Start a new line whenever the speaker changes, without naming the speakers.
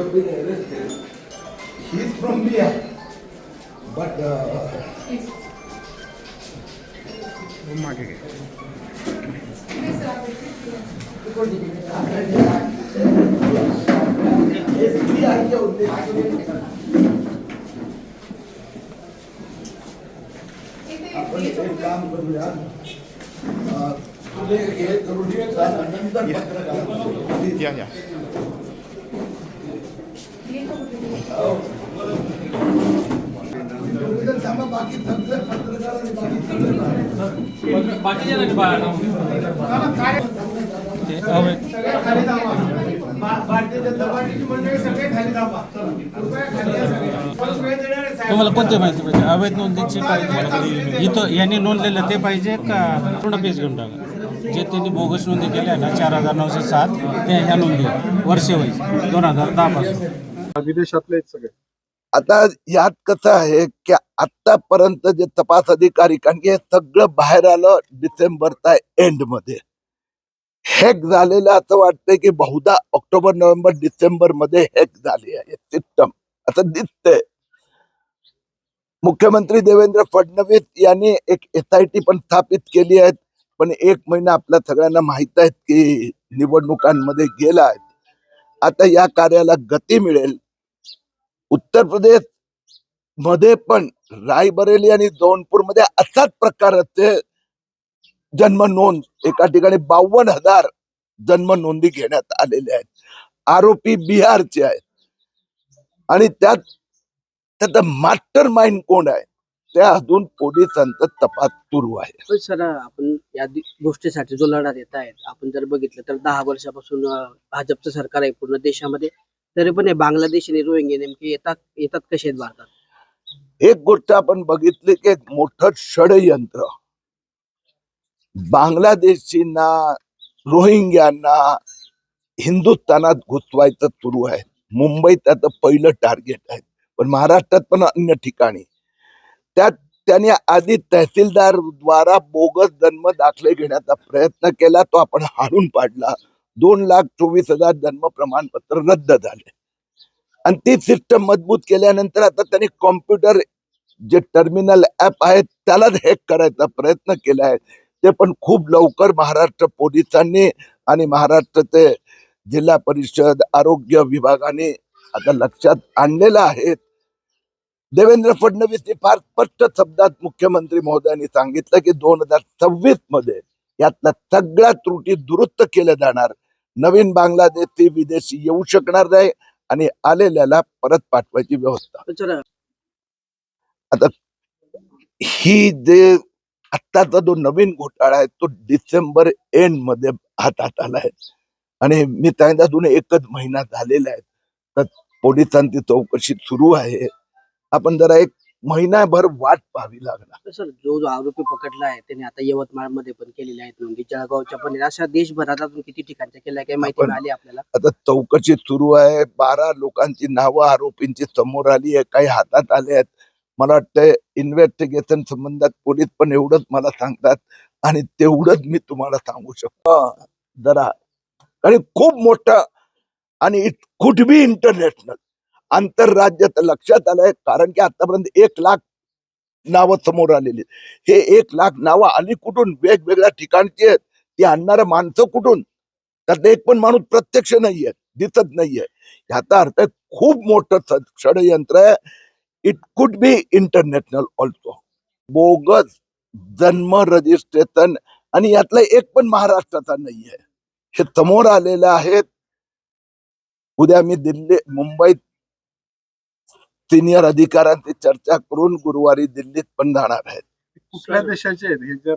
have been arrested, he's from Bihar. But uh, आपण एक काम करूया अं, तुम्ही हे करून घ्या नंतर पत्रकार
या या
तुम्ही जर थांबा, बाकी सगळे पत्रकार आणि बाकी सगळे बाहेर.
बाकीचे नाही बाकी
भारतीय जनता पार्टीची मंडळी सगळे खाली दाबा
तुम्हाला कोणते माहिती पाहिजे? अवैध नोंदीची काय इथं यांनी नोंदलेलं ते पाहिजे का पूर्ण पेज घेऊन टाका? जे त्यांनी बोगस नोंदी केल्या ना चार हजार नऊशे सात ते ह्या नोंदी वर्षे वाईज दोन हजार दहा पासून
विदेशातले आहेत सगळे.
आता यात कसं आहे की आतापर्यंत जे तपास अधिकारी कारण की हे सगळं बाहेर आलं डिसेंबरचा एंडमध्ये हॅक झालेलं असं वाटतंय की बहुधा ऑक्टोबर नोव्हेंबर डिसेंबरमध्ये हॅक झाली आहे सिस्टम असं दिसतंय. मुख्यमंत्री देवेंद्र फडणवीस यांनी एक एस आय टी पण स्थापित केली आहे पण एक महिना आपल्या सगळ्यांना माहीत आहे की निवडणुकांमध्ये गेला आहे. आता या कार्याला गती मिळेल. उत्तर प्रदेशमध्ये पण रायबरेली आणि जौनपूरमध्ये असाच प्रकारचे जन्म नोंद एका ठिकाणी बावन्न हजार जन्म नोंदी घेण्यात आलेल्या आहेत. आरोपी बिहारचे आहेत. आणि त्यात त्याचा मास्टर माइंड कोण आहे? त्या अजून पोलिसांचा तपास सुरू आहे.
सर आपण या गोष्टीसाठी जो लढा देत आहेत आपण जर बघितलं तर दहा वर्षापासून भाजपचं सरकार आहे पूर्ण देशामध्ये. तरी पण हे बांगलादेश आणि रोहिंगे नेमके येतात येतात कसे आहेत भारतात?
एक गोष्ट आपण बघितली की एक मोठं षडयंत्र. बांगलादेशींना रोहिंग्यांना हिंदुस्थानात घुसवायचं सुरू आहे. मुंबईत आता पहिलं टार्गेट आहे. पण महाराष्ट्रात पण अन्य ठिकाणी. त्यात त्याने आधी तहसीलदार द्वारा बोगस जन्म दाखले घेण्याचा प्रयत्न केला तो आपण हाणून पाडला. दोन लाख चोवीस हजार जन्म प्रमाणपत्र रद्द झाले. आणि ती सिस्टम मजबूत केल्यानंतर आता त्यांनी कॉम्प्युटर जे टर्मिनल ऍप आहे त्यालाच हॅक करायचा प्रयत्न केला आहे. ते पण खूप लवकर महाराष्ट्र पोलिसांनी आणि महाराष्ट्राचे जिल्हा परिषद आरोग्य विभागाने आता लक्षात आणलेलं आहे. देवेंद्र फडणवीस हे फार स्पष्ट शब्दात मुख्यमंत्री महोदयांनी सांगितलं की दोन हजार सव्वीसमध्ये यातल्या सगळ्या त्रुटी दुरुस्त केल्या जाणार. नवीन बांगलादेशी विदेशी येऊ शकणार नाही आणि आलेल्याला परत पाठवायची व्यवस्था. आता ही जे आत्ताचा जो नवीन घोटाळा आहे तो डिसेंबर एंडमध्ये हातात आलाय. आणि मी सांगितलं अजून एकच महिना झालेला आहे. तर पोलिसांची चौकशी सुरू आहे. आपण जरा एक महिनाभर वाट पाहावी लागणार.
सर जो जो आरोपी पकडला आहे त्याने आता यवतमाळमध्ये पण केलेल्या आहेत. नोंदी जळगावच्या पण. अशा देशभरात अजून किती ठिकाणच्या केल्या काही माहिती मिळाली आपल्याला?
आता चौकशी सुरू आहे. बारा लोकांची नावं आरोपींची समोर आली आहे काही हातात आले आहेत. मला वाटतं इन्व्हेस्टिगेशन संबंधात पोलीस पण एवढंच मला सांगतात. आणि तेवढंच मी तुम्हाला सांगू शकतो. जरा आणि खूप मोठं आणि इट कुड बी इंटरनॅशनल आंतरराज्य लक्षात आलंय कारण की आतापर्यंत एक लाख नावं समोर आलेली हे एक लाख नावं आली कुठून वेगवेगळ्या ठिकाणची आहेत ती आणणारं माणसं कुठून? त्यात एक पण माणूस प्रत्यक्ष नाहीये दिसत नाहीये. ह्याचा अर्थ खूप मोठं षडयंत्र आहे. It could be international also bogus जन्म रजिस्ट्रेशन आणि यातला एक पण महाराष्ट्राचा नाहीये. हे समोर आलेलं आहेत. उद्या मी दिल्ली मुंबईत सिनियर अधिकाऱ्यांची चर्चा करून गुरुवारी दिल्लीत पण जाणार आहेत.
कुठल्या देशाचे आहेत? हे जर